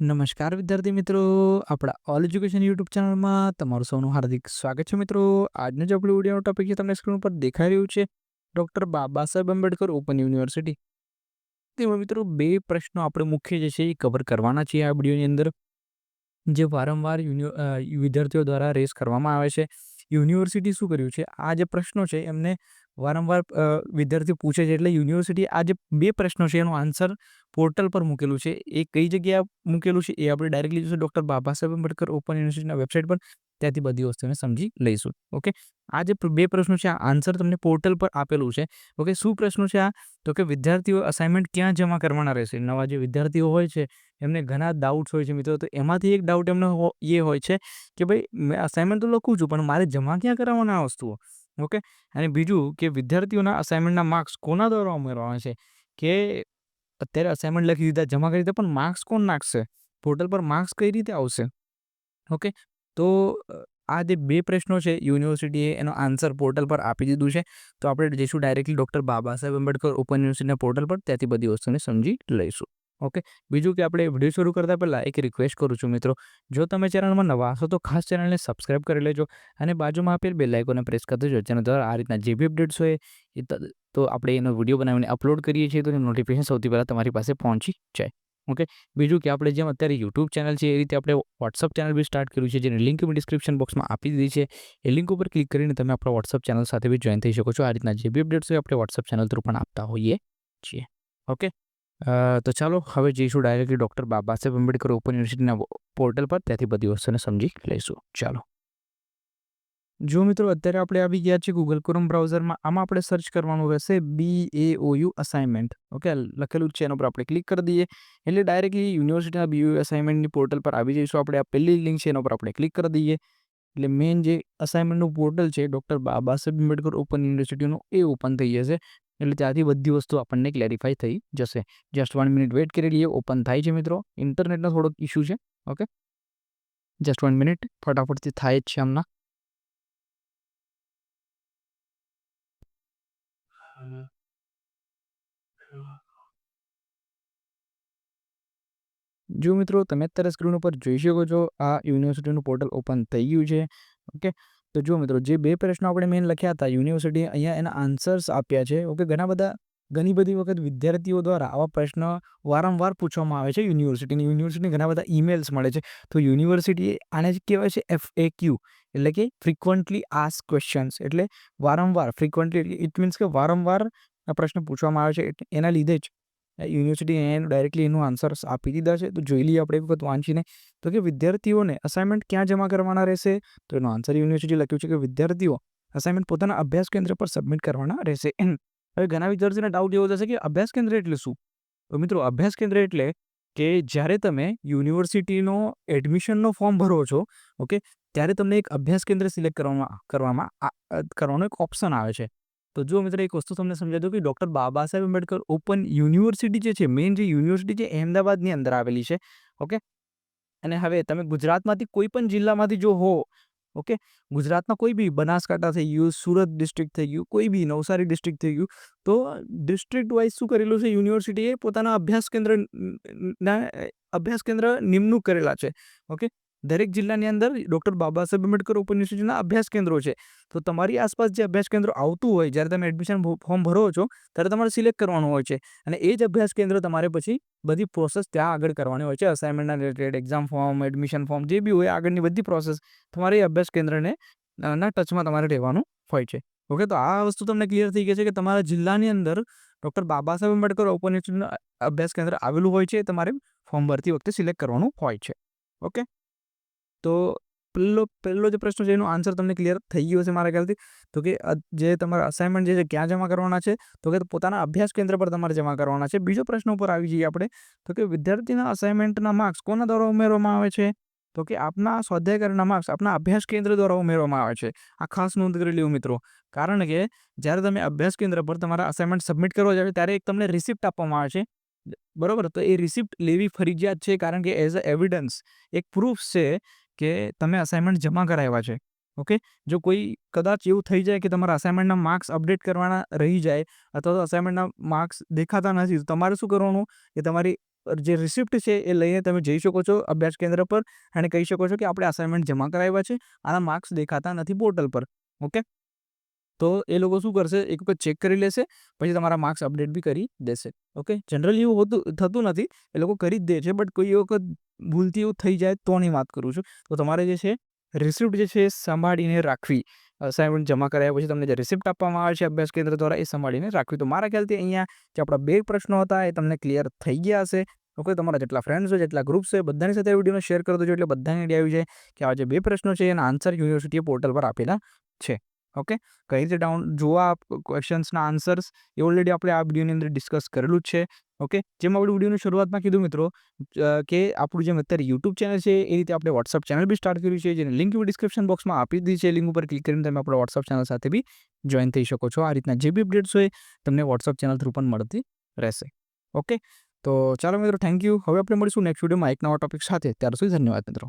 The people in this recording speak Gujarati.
નમસ્કાર વિદ્યાર્થી મિત્રો, આપણા ઓલ એજ્યુકેશન યુટ્યુબ ચેનલમાં તમારું સૌનું હાર્દિક સ્વાગત છે મિત્રો. આજનો જે આપણો વિડીયોનો ટોપિક છે, તમને સ્ક્રીન ઉપર દેખાઈ રહ્યું છે doctor Baba Saheb Ambedkar open university તેમાં મિત્રો બે પ્રશ્નો આપણે મુખ્ય જે છે, એ કવર કરવાના છીએ આ વિડીયોની અંદર. જે વારંવાર વિદ્યાર્થીઓ દ્વારા રેસ કરવામાં આવે છે. યુનિવર્સિટી શું કર્યું છે? આ જે પ્રશ્નો છે, એમને વારંવાર વિદ્યાર્થી પૂછે છે એટલે યુનિવર્સિટી આ જે બે પ્રશ્નો છે, એનો આન્સર પોર્ટલ પર મૂકેલું છે. એ કઈ જગ્યાએ મૂકેલું છે? એ આપણે ડાયરેક્ટલી જોશું ડૉક્ટર બાબા સાહેબ આંબેડકર ઓપન યુનિવર્સિટીના વેબસાઇટ પર. ત્યાંથી બધી વસ્તુને સમજી લઈશું. ઓકે? આ જે બે પ્રશ્નો છે, આ આન્સર તમને પોર્ટલ પર આપેલું છે. ઓકે? શું પ્રશ્નો છે આ? તો કે વિદ્યાર્થીઓ અસાઇનમેન્ટ ક્યાં જમા કરવાના રહેશે? નવા જે વિદ્યાર્થીઓ હોય છે, એમને ઘણા ડાઉટ્સ હોય છે મિત્રો. તો એમાંથી એક ડાઉટ એમને એ હોય છે કે ભાઈ, મેં અસાઇનમેન્ટ તો લખું છું, પણ મારે જમા ક્યાં કરાવવાના આ વસ્તુઓ? ઓકે? અને બીજું કે વિદ્યાર્થીઓના અસાઇનમેન્ટના માર્ક્સ કોના દ્વારા ઉમેરવાના છે? કે અત્યારે અસાઇનમેન્ટ લખી દીધા, જમા કરી દીધા, પણ માર્ક્સ કોણ નાખશે? પોર્ટલ પર માર્ક્સ કઈ રીતે આવશે? ઓકે? તો આ જે બે પ્રશ્નો છે, યુનિવર્સિટીએ એનો આન્સર પોર્ટલ પર આપી દીધું છે. તો આપણે જઈશું directly doctor Baba Saheb Ambedkar open યુનિવર્સિટીના પોર્ટલ પર. ત્યાંથી બધી વસ્તુને સમજી લઈશું. ઓકે? બીજું કે આપણે વીડિયો શરૂ કરતાં પહેલાં એક રિક્વેસ્ટ કરું છું મિત્રો. જો તમે ચેનલમાં નવા હશો તો ખાસ ચેનલને સબસ્ક્રાઇબ કરી લેજો અને બાજુમાં આપેલ બે લાઇકોને પ્રેસ કરી દેજો, જેના દ્વારા આ રીતના જે બી અપડેટ્સ હોય એ તો આપણે એનો વીડિયો બનાવીને અપલોડ કરીએ છીએ તો એની નોટિફિકેશન સૌથી પહેલાં તમારી પાસે પહોંચી જાય. ઓકે? બીજું કે આપણે જેમ અત્યારે યુટ્યુબ ચેનલ છે, એ રીતે આપણે વોટ્સઅપ ચેનલ બી સ્ટાર્ટ કર્યું છે, જેની લિંક મેં ડિસ્ક્રિપ્શન બોક્સમાં આપી દીધી છે. એ લિંક ઉપર ક્લિક કરીને તમે આપણા વોટ્સઅપ ચેનલ સાથે બી જોઈન થઈ શકો છો. આ રીતના જે બી અપડેટ્સ હોય, આપણે વોટ્સઅપ ચેનલ થ્રુ પણ આપતા હોઈએ છીએ. ઓકે? તો ચાલો, હવે જઈશું directly doctor Baba Saheb Ambedkar open યુનિવર્સિટીના પોર્ટલ પર. ત્યાંથી બધી વસ્તુને સમજી લઈશું. ચાલો. જો મિત્રો અત્યારે આપણે આવી ગયા છીએ ગૂગલ ક્રોમ બ્રાઉઝરમાં આમાં આપણે સર્ચ કરવાનું રહેશે B A O U assignment okay લખેલું છે, એના પર આપણે ક્લિક કરી દઈએ. એટલે ડાયરેક્ટલી યુનિવર્સિટીના બી યુ અસાઇનમેન્ટની પોર્ટલ પર આવી જઈશું આપણે. આ પહેલી લિંક છે, એના પર આપણે ક્લિક કરી દઈએ. એટલે મેઇન જે અસાઇનમેન્ટનું પોર્ટલ છે ડૉક્ટર બાબા સાહેબ આંબેડકર ઓપન યુનિવર્સિટીનું એ ઓપન થઈ જશે. એટલે ત્યાંથી બધી વસ્તુ આપણને ક્લેરિફાઈ થઈ જશે. જસ્ટ વન મિનિટ વેટ કરી લઈએ. ઓપન થાય છે મિત્રો. ઇન્ટરનેટનો થોડોક ઇશ્યુ છે. ઓકે જસ્ટ વન મિનિટ ફટાફટથી થાય જ છે હમણાં. જો મિત્રો તમે અત્યારે સ્ક્રીન ઉપર જોઈ શકો છો, આ યુનિવર્સિટીનું પોર્ટલ ઓપન થઈ ગયું છે ઓકે તો જો મિત્રો જે બે પ્રશ્નો આપણે મેન લખ્યા હતા યુનિવર્સિટી અહીંયા એના આન્સર્સ આપ્યા છે ઓકે ઘણા બધા, ઘણી બધી વખત વિદ્યાર્થીઓ દ્વારા આવા પ્રશ્ન વારંવાર પૂછવામાં આવે છે યુનિવર્સિટીની યુનિવર્સિટીને ઘણા બધા ઈમેલ્સ મળે છે. તો યુનિવર્સિટી આને જ કહેવાય છે એફ એ ક્યુ એટલે કે ફ્રિકવન્ટલી આસ્ક ક્વેશ્ચન્સ એટલે વારંવાર ફ્રિકવન્ટલી ઇટ મીન્સ કે વારંવાર આ પ્રશ્ન પૂછવામાં આવે છે એના લીધે જ યુનિવર્સિટી એનું ડાયરેક્ટલી એનું આન્સર્સ આપી દીધા છે. તો જોઈ લઈએ આપણે એક વખત વાંચીને. તો કે વિદ્યાર્થીઓને અસાઇનમેન્ટ ક્યાં જમા કરવાના રહેશે? તો એનો આન્સર યુનિવર્સિટી લખ્યું છે કે વિદ્યાર્થીઓ અસાઇનમેન્ટ પોતાના અભ્યાસ કેન્દ્ર પર સબમિટ કરવાના રહેશે. હવે ઘણા વિદ્યાર્થીઓને ડાઉટ એવો થશે કે અભ્યાસ કેન્દ્ર એટલે શું? તો મિત્રો અભ્યાસ કેન્દ્ર એટલે કે જ્યારે તમે યુનિવર્સિટીનો એડમિશનનો ફોર્મ ભરો છો ઓકે ત્યારે તમને એક અભ્યાસ કેન્દ્ર સિલેક્ટ કરવામાં કરવામાં કરવાનો એક ઓપ્શન આવે છે. તો જો મિત્ર એક વસ્તુ તમને સમજાવી દઉં કે doctor Baba Saheb Ambedkar open university જે છે, મેઇન જે યુનિવર્સિટી છે અહેમદાબાદની અંદર આવેલી છે, ઓકે? અને હવે તમે ગુજરાતમાંથી કોઈ પણ જિલ્લામાંથી જો હો, ઓકે? ગુજરાતમાં કોઈ બી બનાસકાંઠા થઈ ગયું, સુરત ડિસ્ટ્રિક્ટ થઈ ગયું, કોઈ બી નવસારી ડિસ્ટ્રિક્ટ થઈ ગયું, તો ડિસ્ટ્રિક્ટ વાઇઝ શું કરેલું છે? યુનિવર્સિટીએ પોતાના અભ્યાસ કેન્દ્ર અભ્યાસ કેન્દ્ર નિમણૂક કરેલા છે, ઓકે? દરેક જિલ્લાની અંદર ડૉક્ટર બાબા સાહેબ આંબેડકર ઓપન યુનિવર્સિટીના અભ્યાસ કેન્દ્રો છે. તો તમારી આસપાસ જે અભ્યાસ કેન્દ્રો આવતું હોય, જ્યારે તમે એડમિશન ફોર્મ ભરો છો, ત્યારે તમારે સિલેક્ટ કરવાનું હોય છે. અને એ જ અભ્યાસ કેન્દ્ર તમારે પછી બધી પ્રોસેસ ત્યાં આગળ કરવાની હોય છે. અસાઇનમેન્ટના related exam form admission form જે બી હોય, આગળની બધી પ્રોસેસ તમારે એ અભ્યાસ કેન્દ્રને ના ટચમાં તમારે રહેવાનું હોય છે. ઓકે તો આ વસ્તુ તમને ક્લિયર થઈ ગઈ છે કે તમારા જિલ્લાની અંદર ડૉક્ટર બાબા સાહેબ આંબેડકર ઓપન યુનિવર્સિટીનું અભ્યાસ કેન્દ્ર આવેલું હોય છે તમારે ફોર્મ ભરતી વખતે સિલેક્ટ કરવાનું હોય છે. ઓકે તો પહેલો પહેલો જે પ્રશ્ન છે એનો આન્સર તમને ક્લિયર થઈ ગયો છે મારા ખ્યાલથી? તો કે જે તમારા અસાઇનમેન્ટ જે છે, ક્યાં જમા કરવાના છે? તો કે પોતાના અભ્યાસ કેન્દ્ર પર તમારે જમા કરવાના છે. બીજો પ્રશ્ન ઉપર આવી જઈએ આપણે. તો કે વિદ્યાર્થીના અસાઇનમેન્ટના માર્ક્સ કોના દ્વારા ઉમેરવામાં આવે છે? તો કે આપના સ્વાધ્યાયકરના માર્ક્સ આપના અભ્યાસ કેન્દ્ર દ્વારા ઉમેરવામાં આવે છે. આ ખાસ નોંધ કરી લેવું મિત્રો. કારણ કે જ્યારે તમે અભ્યાસ કેન્દ્ર પર તમારા અસાઇનમેન્ટ સબમિટ કરવા જાવ ત્યારે એક તમને રિસિપ્ટ આપવામાં આવે છે. બરોબર? તો એ રિસિપ્ટ લેવી ફરજિયાત છે કારણ કે એઝ અ એવિડન્સ એક પ્રૂફ છે કે તમે અસાઇનમેન્ટ જમા કરાવ્યા છે. ઓકે? જો કોઈ કદાચ એવું થઈ જાય કે તમારા અસાઇનમેન્ટના માર્ક્સ અપડેટ કરવાના રહી જાય અથવા તો અસાઇનમેન્ટના માર્ક્સ દેખાતા નથી, તો તમારે શું કરવાનું? કે તમારી જે રિસિપ્ટ છે એ લઈને તમે જઈ શકો છો અભ્યાસ કેન્દ્ર પર અને કહી શકો છો કે આપણે અસાઇનમેન્ટ જમા કરાવ્યા છે. આના માર્ક્સ દેખાતા નથી પોર્ટલ પર. ઓકે? તો એ લોકો શું કરશે? એક વખત ચેક કરી લેશે, પછી તમારા માર્ક્સ અપડેટ બી કરી દેશે. ઓકે? જનરલી એવું હોતું, થતું નથી. એ લોકો કરી જ દે છે બટ કોઈ વખત ભૂલથી એવું થઈ જાય તોની વાત કરું છું. તો તમારે જે છે રિસિપ્ટ જે છે એ સંભાળીને રાખવી. અસાઇનમેન્ટ જમા કરાયા પછી તમને જે રિસિપ્ટ આપવામાં આવે છે અભ્યાસ કેન્દ્ર દ્વારા એ સંભાળીને રાખવી. તો મારા ખ્યાલથી અહીંયા જે આપણા બે પ્રશ્નો હતા એ તમને ક્લિયર થઈ ગયા હશે. ઓકે, તમારા જેટલા ફ્રેન્ડ્સ છે જેટલા ગ્રુપ્સ છે બધાની સાથે વિડીયોને શેર કરી દેજો. એટલે બધાને આઈડિયા આવી જાય કે આ જે બે પ્રશ્નો છે એના આન્સર યુનિવર્સિટીએ પોર્ટલ પર આપેલા છે. ઓકે? કઈ રીતે ડાઉન જોવા ક્વેશ્ચન્સના આન્સર્સ એ ઓલરેડી આપણે આ વિડીયોની અંદર ડિસ્કસ કરેલું જ છે, ઓકે? જેમ આપણે વિડીયોની શરૂઆતમાં કીધું મિત્રો કે આપણું જેમ અત્યારે યુટ્યુબ ચેનલ છે, એ રીતે આપણે વોટ્સઅપ ચેનલ બી સ્ટાર્ટ કર્યું છે, જેની લિંક ડિસ્ક્રિપ્શન બોક્સમાં આપી દીધી છે લિંક ઉપર ક્લિક કરીને તમે આપણા વોટ્સઅપ ચેનલ સાથે બી જોઈન થઈ શકો છો. આ રીતના જે બી અપડેટ્સ હોય, તમને વોટ્સઅપ ચેનલ થ્રુ પણ મળતી રહેશે, ઓકે? તો ચાલો મિત્રો થેન્ક યુ હવે આપણે મળીશું નેક્સ્ટ વિડીયોમાં એક નવા ટોપિક સાથે. ત્યાર સુધી ધન્યવાદ મિત્રો.